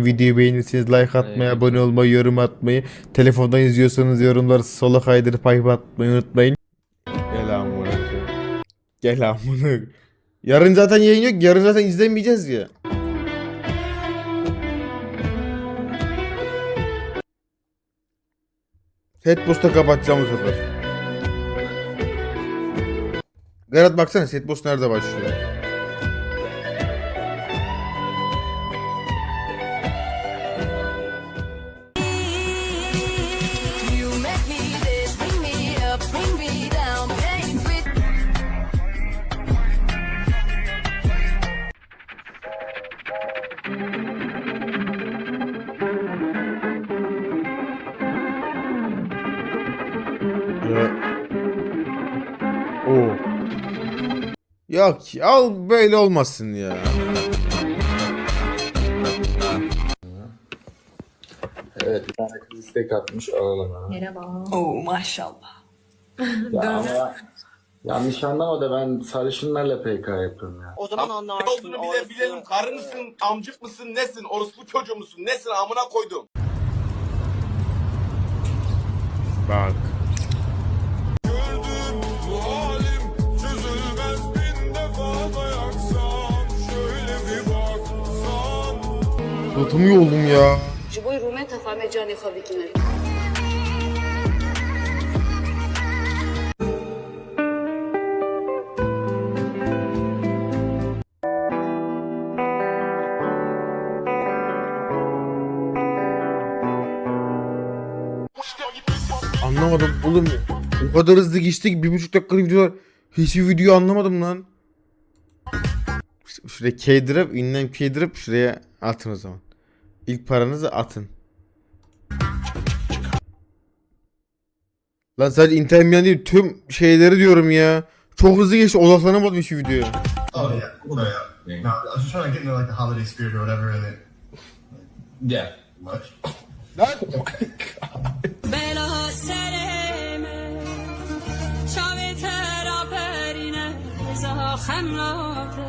Videoyu beğenirseniz like atmayı, Evet. abone olmayı, yorum atmayı. Telefondan izliyorsanız yorumları sola kaydırıp hype atmayı unutmayın. Gel amına. Gel amına. Yarın zaten yayın yok. Yarın zaten izlemeyeceğiz ya. Setbost'a kapatacağım bu sefer. Berat baksana Setbost nerede başlıyor? Yok al böyle olmasın ya. Evet bir tane kız istek atmış alalım ha. Merhaba. Oo maşallah. Ya ama yanlış anlama da ben sarışınlarla PK yapıyorum ya. O zaman anlarsın. olduğunu bile bilelim. Karı mısın, amcık mısın, nesin, orospu çocuğu musun, nesin amına koydum. Bak. Anlatamıyor oldum ya. Jiboy Rume tafame cani khabikine. Anlamadım oğlum. O kadar hızlı geçtik. Bir buçuk dakikalık videolar. Hiçbir videoyu anlamadım lan. Şuraya K-Drip, ünlem K-Drip şuraya atın o zaman. İlk paranızı atın. Lan sadece Inter Milan değil tüm şeyleri diyorum ya. Çok hızlı geçti odaklanamadım hiçbir videoya. Oh yeah, well, no, yeah. No, I was just trying to get into like the holiday spirit or whatever, and it Yeah. much. Sereme, çavetera perine, zahemlate.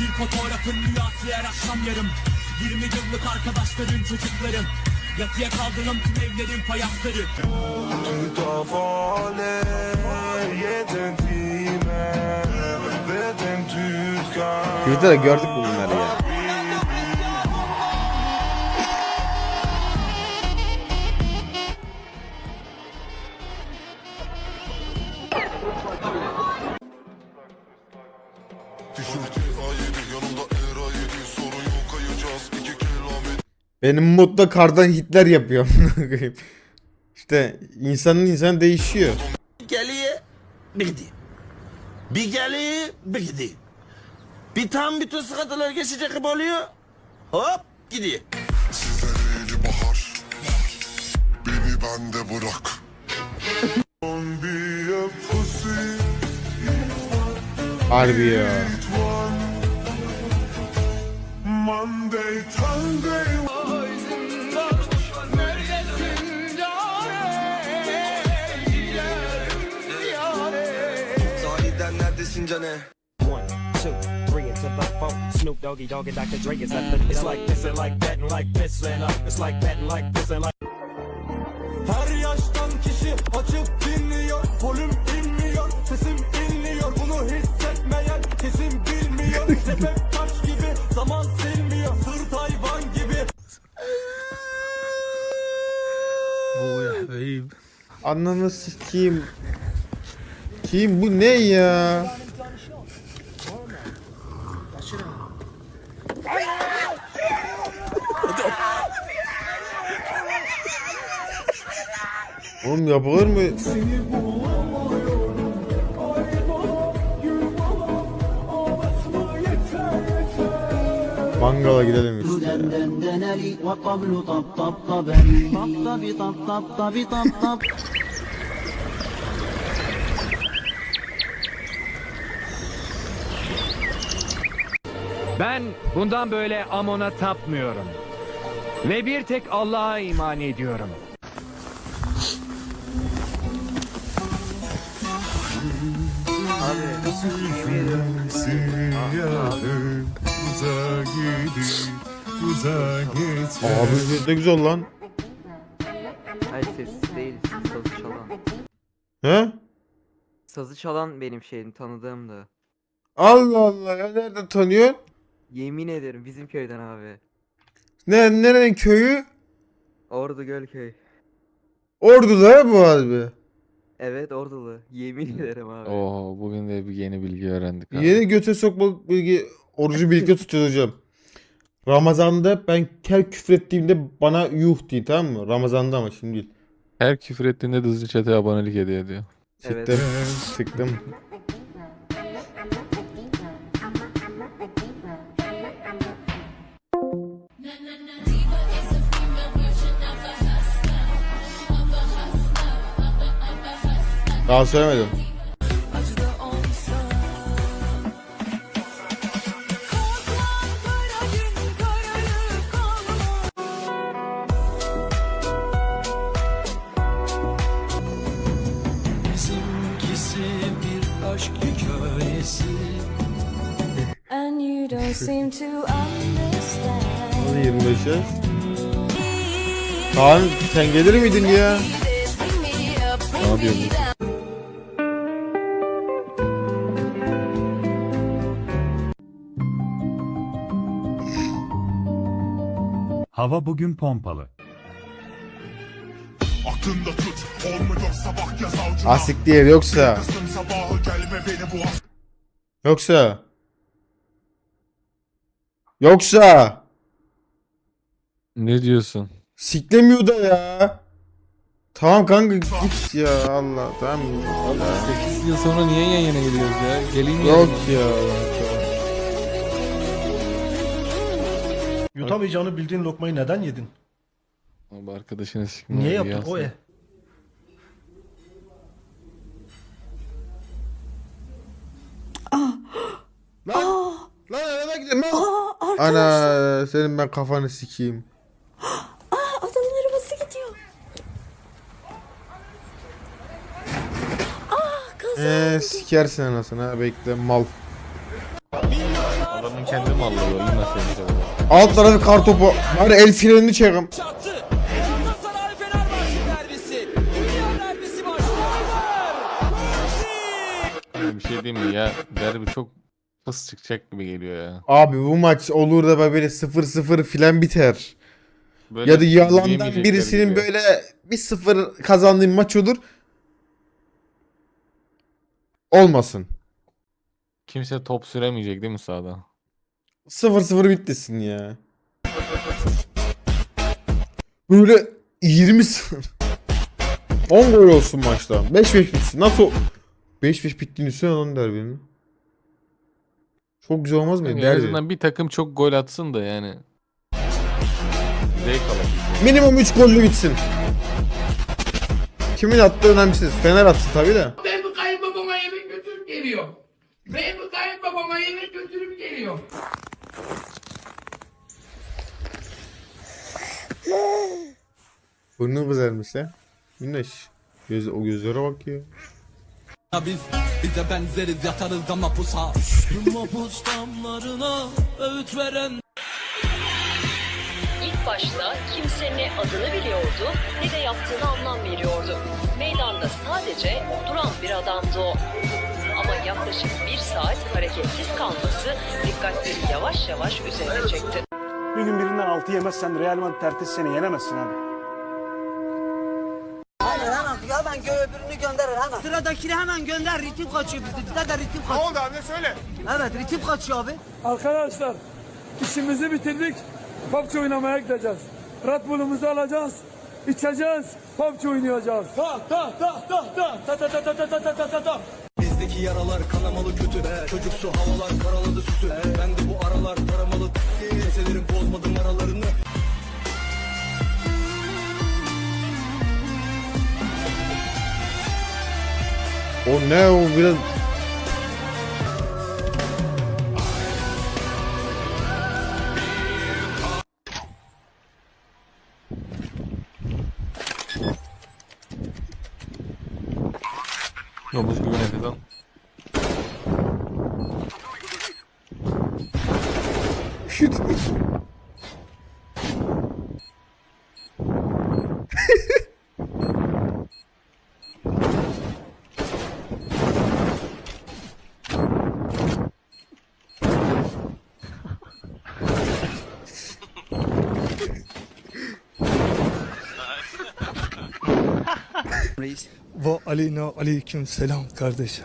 Bir fotoğrafın rüyası her akşam yarım. 20 yıllık arkadaşların çocuklarım. Yatıya kaldırım tüm evlerin fayansları. Twitter'da gördük bu bunları ya. Benim modda kardan Hitler yapıyor. işte insanın insan değişiyor. Geliye bir gideyim. Bir geliye bir gideyim. Bir tam bütün sıkıntılar geçecek gibi oluyor. Hop gidiyor. Bahar, beni bende bırak. Harbi ya. Snoop Doggy Dogg and Dr. Dre is at the It's like this and like that and like this and like It's like that and like this and like Her yaştan kişi açıp dinliyor. Volüm inmiyor, sesim inliyor. Bunu hissetmeyen kesin bilmiyor. Tepe taş gibi, zaman silmiyor. Sırt hayvan gibi. Ananı sikeyim. Kim bu ne ya? Oğlum yapılır mı? Mangala gidelim işte. Ben bundan böyle Amon'a tapmıyorum. Ve bir tek Allah'a iman ediyorum. Gidip Abi ne güzel lan. Hayır sessiz değil, sazı çalan. He? Sazı çalan benim şeyim, tanıdığımdı. Allah Allah ya nereden tanıyorsun? Yemin ederim bizim köyden abi. Ne, nerenin köyü? Ordu Gölköy. Ordu'da bu abi. Evet Ordulu. Yemin ederim abi. Oo bugün de bir yeni bilgi öğrendik abi. Yeni göte sokma bilgi orucu birlikte tutacağız hocam. Ramazan'da ben her küfür ettiğimde bana yuh diye tamam mı? Ramazan'da ama şimdi değil. Her küfür ettiğinde de hızlı chat'e abonelik hediye ediyor. Evet. Sıktım. Sıktım. Daha söylemedim. And you don't sen gelir miydin ya? Ne yapıyorsun? Hava bugün pompalı Aklında tut Olmuyor sabah yaz avcuna Asik diye yoksa. Kızım sabahı gelme beni bu Yoksa. Yoksa. Ne diyorsun? Siklemiyor da ya. Tamam kanka git ya Allah tamam? Allah. 8 yıl sonra niye yan yana geliyoruz ya? Geleyim Yok ya. ya. Yutamayacağını bildiğin lokmayı neden yedin? Abi arkadaşına sikmiyor. Niye yaptın o e? Lan! Lan araba gidelim lan. Aa arkadaş. Ana senin ben kafanı sikeyim. Aa adamın arabası gidiyor. Aa kaza. Eee sikersin anasını ha bekle mal. Adamın kendi malı. Alt tarafı kartopu. Bari el frenini çekim. Bir şey diyeyim mi ya? Derbi çok fıs çıkacak gibi geliyor ya. Abi bu maç olur da böyle 0-0 filan biter. Böyle Ya da yalandan birisinin gibi. böyle 1-0 kazandığı maç olur. Olmasın. Kimse top süremeyecek değil mi sahada? 0-0 bitmesin ya. Böyle 20 0 10 gol olsun maçta. 5-5 bitsin. Nasıl 5-5 bittiğini söyle lan derbinin. Çok güzel olmaz mı? Yani en Derbi. azından bir takım çok gol atsın da yani. Zevk alabilsin. Minimum 3 gollü bitsin. Kimin attığı önemsiz. Fener atsın tabi de. Benim kayınbabama yemek götürüp geliyor. Benim kayınbabama yemek götürüp geliyor. Burnu kızarmış lan. Güneş. Göz, o gözlere bak ya. Biz bize benzeriz yatarız da mapusa. Mapus damlarına öğüt veren İlk başta kimse ne adını biliyordu ne de yaptığını anlam veriyordu. Meydanda sadece duran bir adamdı o. Ama yaklaşık bir saat hareketsiz kalması dikkatleri yavaş yavaş üzerine çekti. Bir gün birinden altı yemezsen Real Madrid ertesi sene yenemezsin abi. Hemen gö öbürünü gönderir hemen. Sıradakini hemen gönder. Ritim kaçıyor bizde. Bizde de ritim kaçıyor. Ne oldu abi söyle. Evet ritim kaçıyor abi. Arkadaşlar işimizi bitirdik. PUBG oynamaya gideceğiz. Red Bull'umuzu alacağız. içeceğiz. PUBG oynayacağız. Ta ta ta ta ta ta ta ta ta ta ta ta ta ta. Bizdeki yaralar kanamalı kötü be. Çocuksu havalar karaladı süsü. Ben de bu aralar taramalı. Keselerim bozmadım aralarını. O ne o biraz... Reis. Ve aleyna aleyküm selam kardeş.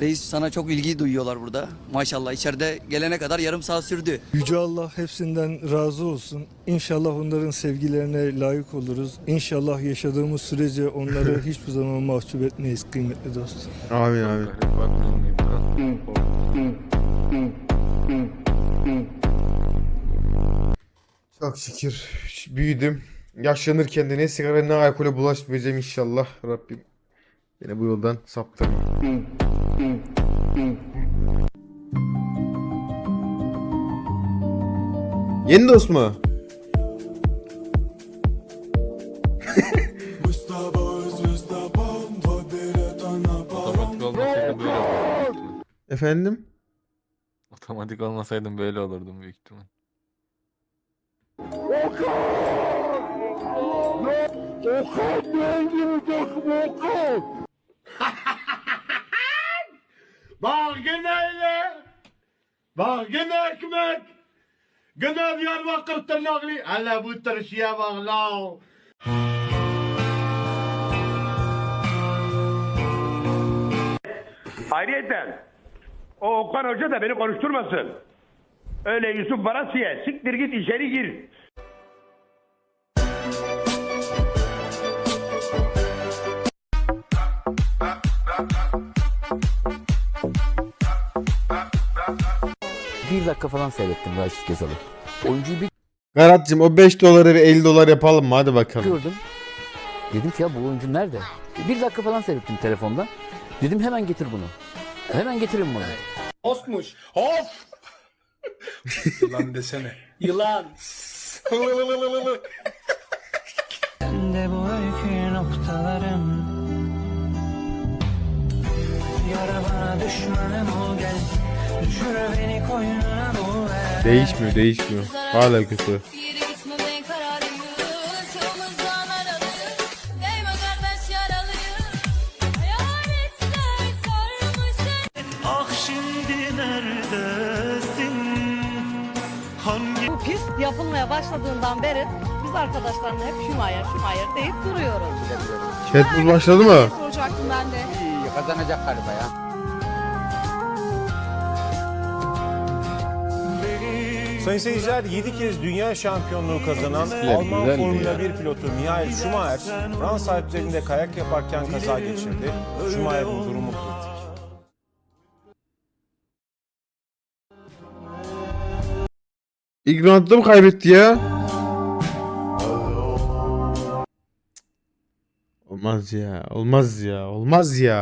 Reis sana çok ilgi duyuyorlar burada. Maşallah içeride gelene kadar yarım saat sürdü. Yüce Allah hepsinden razı olsun. İnşallah onların sevgilerine layık oluruz. İnşallah yaşadığımız sürece onları hiçbir zaman mahcup etmeyiz kıymetli dostum. Amin amin. Çok şükür büyüdüm. Yaşlanırken de ne sigara ne alkole bulaşmayacağım inşallah Rabbim. Beni bu yoldan saptırma. Yeni dost mu? Otomatik olmasaydım böyle olurdum. Efendim? Otomatik olmasaydım böyle olurdum büyük ihtimal. Bak gene öyle. Bak gene ekmek. Gene Diyarbakır tırnaklı. Hele bu tırşıya bak la. Ayrıyeten o Okan Hoca da beni konuşturmasın. Öyle Yusuf Barasiye siktir git içeri gir. Bir dakika falan seyrettim Raşit Gezal'ı. Oyuncuyu bir Garat'cığım o 5 doları bir 50 dolar yapalım mı? Hadi bakalım. gördüm. Dedim ki ya bu oyuncu nerede? Bir dakika falan seyrettim telefonda. Dedim hemen getir bunu. Hemen getirin bunu. Osmuş. Of. Yılan desene. Yılan. de bu öykü noktalarım Yara bana düşmanım ol gel Değişmiyor değişmiyor. Hala kötü. Ah şimdi neredesin Hangi Bu pist yapılmaya başladığından beri biz arkadaşlarla hep Şumayer Şumayer deyip duruyoruz. Chat başladı mı? Soracaktım ben de. Kazanacak galiba ya. Sayın seyirciler 7 kez dünya şampiyonluğu kazanan Alman güzeldi Formula ya. 1 pilotu Michael Schumacher, Fransa Alplerinde kayak yaparken kaza geçirdi. Schumacher'in durumu kritik. İlk roundda mı kaybetti ya? Olmaz ya. Olmaz ya. Olmaz ya.